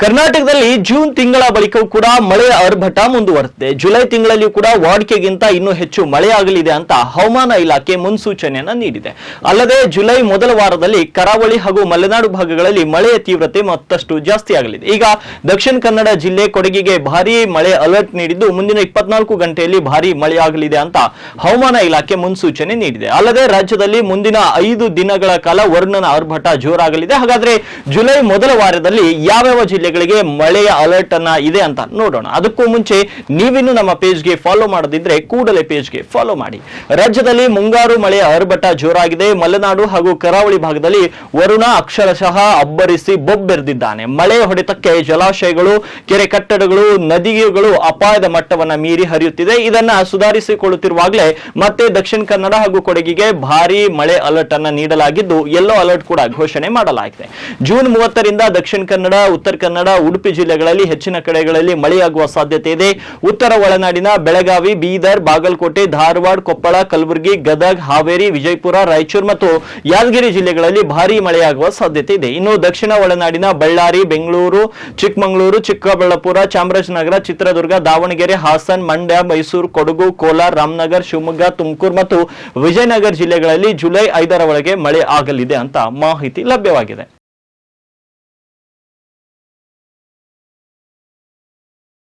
ಕರ್ನಾಟಕದಲ್ಲಿ ಜೂನ್ ತಿಂಗಳ ಬಳಿಕವೂ ಕೂಡ ಮಳೆಯ ಆರ್ಭಟ ಮುಂದುವರುತ್ತೆ ಜುಲೈ ತಿಂಗಳಲ್ಲಿಯೂ ಕೂಡ ವಾಡಿಕೆಗಿಂತ ಇನ್ನೂ ಹೆಚ್ಚು ಮಳೆಯಾಗಲಿದೆ ಅಂತ ಹವಾಮಾನ ಇಲಾಖೆ ಮುನ್ಸೂಚನೆಯನ್ನ ನೀಡಿದೆ. ಅಲ್ಲದೆ ಜುಲೈ ಮೊದಲ ವಾರದಲ್ಲಿ ಕರಾವಳಿ ಹಾಗೂ ಮಲೆನಾಡು ಭಾಗಗಳಲ್ಲಿ ಮಳೆಯ ತೀವ್ರತೆ ಮತ್ತಷ್ಟು ಜಾಸ್ತಿ ಆಗಲಿದೆ ಈಗ ದಕ್ಷಿಣ ಕನ್ನಡ ಜಿಲ್ಲೆ ಕೊಡಗಿಗೆ ಭಾರೀ ಮಳೆ ಅಲರ್ಟ್ ನೀಡಿದ್ದು, ಮುಂದಿನ ಇಪ್ಪತ್ನಾಲ್ಕು ಗಂಟೆಯಲ್ಲಿ ಭಾರೀ ಮಳೆಯಾಗಲಿದೆ ಅಂತ ಹವಾಮಾನ ಇಲಾಖೆ ಮುನ್ಸೂಚನೆ ನೀಡಿದೆ. ಅಲ್ಲದೆ ರಾಜ್ಯದಲ್ಲಿ ಮುಂದಿನ ಐದು ದಿನಗಳ ಕಾಲ ವರ್ಣನ ಆರ್ಭಟ ಜೋರಾಗಲಿದೆ. ಹಾಗಾದ್ರೆ ಜುಲೈ ಮೊದಲ ವಾರದಲ್ಲಿ ಯಾವ್ಯಾವ ಜಿಲ್ಲೆಗಳಿಗೆ ಮಳೆಯ ಅಲರ್ಟ್ ಅನ್ನ ಇದೆ ಅಂತ ನೋಡೋಣ. ಅದಕ್ಕೂ ಮುಂಚೆ ನೀವಿನ್ನು ನಮ್ಮ ಪೇಜ್ಗೆ ಫಾಲೋ ಮಾಡದಿದ್ರೆ ಕೂಡಲೇ ಪೇಜ್ಗೆ ಫಾಲೋ ಮಾಡಿ. ರಾಜ್ಯದಲ್ಲಿ ಮುಂಗಾರು ಮಳೆಯ ಆರ್ಭಟ ಜೋರಾಗಿದೆ. ಮಲೆನಾಡು ಹಾಗೂ ಕರಾವಳಿ ಭಾಗದಲ್ಲಿ ವರುಣ ಅಕ್ಷರಶಃ ಅಬ್ಬರಿಸಿ ಬೊಬ್ಬೆರೆದಿದ್ದಾನೆ. ಮಳೆ ಹೊಡೆತಕ್ಕೆ ಜಲಾಶಯಗಳು, ಕೆರೆ ಕಟ್ಟಡಗಳು, ನದಿಗಳು ಅಪಾಯದ ಮಟ್ಟವನ್ನ ಮೀರಿ ಹರಿಯುತ್ತಿದೆ. ಇದನ್ನ ಸುಧಾರಿಸಿಕೊಳ್ಳುತ್ತಿರುವಾಗಲೇ ಮತ್ತೆ ದಕ್ಷಿಣ ಕನ್ನಡ ಹಾಗೂ ಕೊಡಗಿಗೆ ಭಾರೀ ಮಳೆ ಅಲರ್ಟ್ ಅನ್ನ ನೀಡಲಾಗಿದ್ದು ಯೆಲ್ಲೋ ಅಲರ್ಟ್ ಕೂಡ ಘೋಷಣೆ ಮಾಡಲಾಗಿದೆ. ಜೂನ್ ಮೂವತ್ತರಿಂದ ದಕ್ಷಿಣ ಕನ್ನಡ, ಉತ್ತರ ಕನ್ನಡ, ಉಡುಪಿ ಜಿಲ್ಲೆಗಳಲ್ಲಿ ಹೆಚ್ಚಿನ ಕಡೆಗಳಲ್ಲಿ ಮಳೆಯಾಗುವ ಸಾಧ್ಯತೆ ಇದೆ. ಉತ್ತರ ಒಳನಾಡಿನ ಬೆಳಗಾವಿ, ಬೀದರ್, ಬಾಗಲಕೋಟೆ, ಧಾರವಾಡ, ಕೊಪ್ಪಳ, ಕಲಬುರಗಿ, ಗದಗ್, ಹಾವೇರಿ, ವಿಜಯಪುರ, ರಾಯಚೂರು ಮತ್ತು ಯಾದಗಿರಿ ಜಿಲ್ಲೆಗಳಲ್ಲಿ ಭಾರೀ ಮಳೆಯಾಗುವ ಸಾಧ್ಯತೆ ಇದೆ. ಇನ್ನು ದಕ್ಷಿಣ ಒಳನಾಡಿನ ಬಳ್ಳಾರಿ, ಬೆಂಗಳೂರು, ಚಿಕ್ಕಮಗಳೂರು, ಚಿಕ್ಕಬಳ್ಳಾಪುರ, ಚಾಮರಾಜನಗರ, ಚಿತ್ರದುರ್ಗ, ದಾವಣಗೆರೆ, ಹಾಸನ್, ಮಂಡ್ಯ, ಮೈಸೂರು, ಕೊಡಗು, ಕೋಲಾರ, ರಾಮನಗರ, ಶಿವಮೊಗ್ಗ, ತುಮಕೂರು ಮತ್ತು ವಿಜಯನಗರ ಜಿಲ್ಲೆಗಳಲ್ಲಿ ಜುಲೈ ಐದರ ಒಳಗೆ ಮಳೆ ಆಗಲಿದೆ ಅಂತ ಮಾಹಿತಿ ಲಭ್ಯವಾಗಿದೆ.